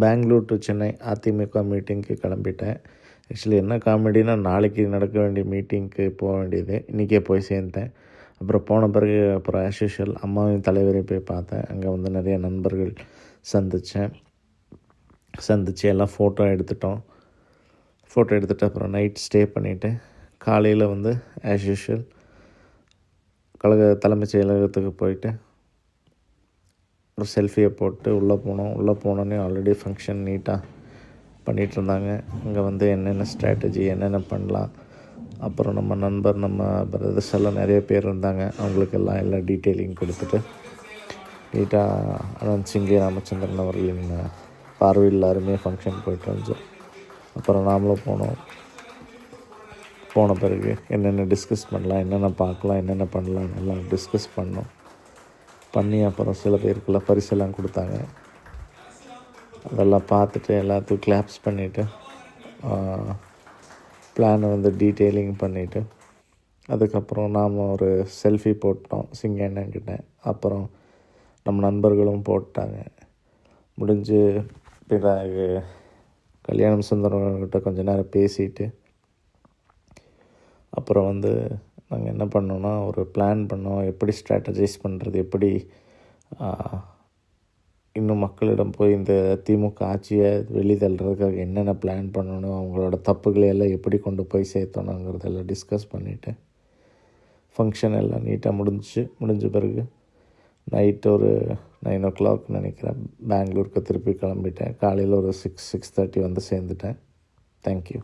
Bangalore to Chennai AIADMK மீட்டிங்க்கு கிளம்பிட்டேன். Actually என்ன காமெடினா நாளைக்கு நடக்க வேண்டிய மீட்டிங்க்கு போக வேண்டியது. இன்றைக்கே போய் சேர்ந்தேன் அப்புறம் போன பிறகு அப்புறம் ஆஸ் யூஷுவல் அம்மாவின் தலைவரை போய் பார்த்தேன். அங்கே வந்து நிறைய நண்பர்கள் சந்தித்தேன் சந்தித்து எல்லாம் ஃபோட்டோ எடுத்துட்டோம். ஃபோட்டோ எடுத்துகிட்டு அப்புறம் நைட் ஸ்டே பண்ணிவிட்டு காலையில் வந்து ஆஸ் யூஷுவல் கழக தலைமைச் செயலகத்துக்கு போயிட்டு ஒரு செல்ஃபியை போட்டு உள்ளே போனோம். உள்ளே போனோன்னே ஆல்ரெடி ஃபங்க்ஷன் நீட்டாக பண்ணிகிட்டு இருந்தாங்க. அங்கே வந்து என்னென்ன ஸ்ட்ராட்டஜி என்னென்ன பண்ணலாம். அப்புறம் நம்ம நண்பர் நம்ம பிரதர்ஸ் எல்லாம் நிறைய பேர் இருந்தாங்க. அவங்களுக்கு எல்லாம் எல்லா டீட்டெயிலிங் கொடுத்துட்டு நீட்டாக அனந்த் சிங்கே ராமச்சந்திரன் அவர்களின் பார்வையில் எல்லாருமே ஃபங்க்ஷன் போயிட்டு வந்துச்சோம் அப்புறம் நாமளும் போனோம். போன பிறகு என்னென்ன டிஸ்கஸ் பண்ணலாம் என்னென்ன பார்க்கலாம் என்னென்ன பண்ணலாம் எல்லாம் டிஸ்கஸ் பண்ணோம். பண்ணி அப்புறம் சில பேருக்குள்ள பரிசெல்லாம் கொடுத்தாங்க. அதெல்லாம் பார்த்துட்டு எல்லாத்துக்கும் கிளாப்ஸ் பண்ணிவிட்டு பிளானை வந்து டீட்டெயிலிங் பண்ணிவிட்டு அதுக்கப்புறம் நாம் ஒரு செல்ஃபி போட்டோம் சிங்கண்ணன்கிட்ட அப்புறம் நம்ம நண்பர்களும் போட்டாங்க. முடிஞ்சு பிறகு கல்யாணம் சுந்தரம்கிட்ட கொஞ்ச நேரம் பேசிட்டு அப்புறம் வந்து நாங்கள் என்ன பண்ணோன்னா ஒரு பிளான் பண்ணோம். எப்படி ஸ்ட்ராட்டஜைஸ் பண்ணுறது எப்படி இன்னும் மக்களிடம் போய் இந்த திமுக ஆட்சியை வெளித்தள்ளுறதுக்காக என்னென்ன பிளான் பண்ணணும் அவங்களோட தப்புகளை எல்லாம் எப்படி கொண்டு போய் சேர்த்தணுங்கிறதெல்லாம் டிஸ்கஸ் பண்ணிவிட்டு ஃபங்க்ஷன் எல்லாம் நீட்டாக முடிஞ்சிச்சு. முடிஞ்ச பிறகு நைட் ஒரு நைன் ஓ கிளாக் நினைக்கிறேன் பெங்களூருக்கு திருப்பி கிளம்பிட்டேன். காலையில் ஒரு சிக்ஸ் சிக்ஸ் தேர்ட்டி வந்து சேர்ந்துட்டேன். தேங்க்யூ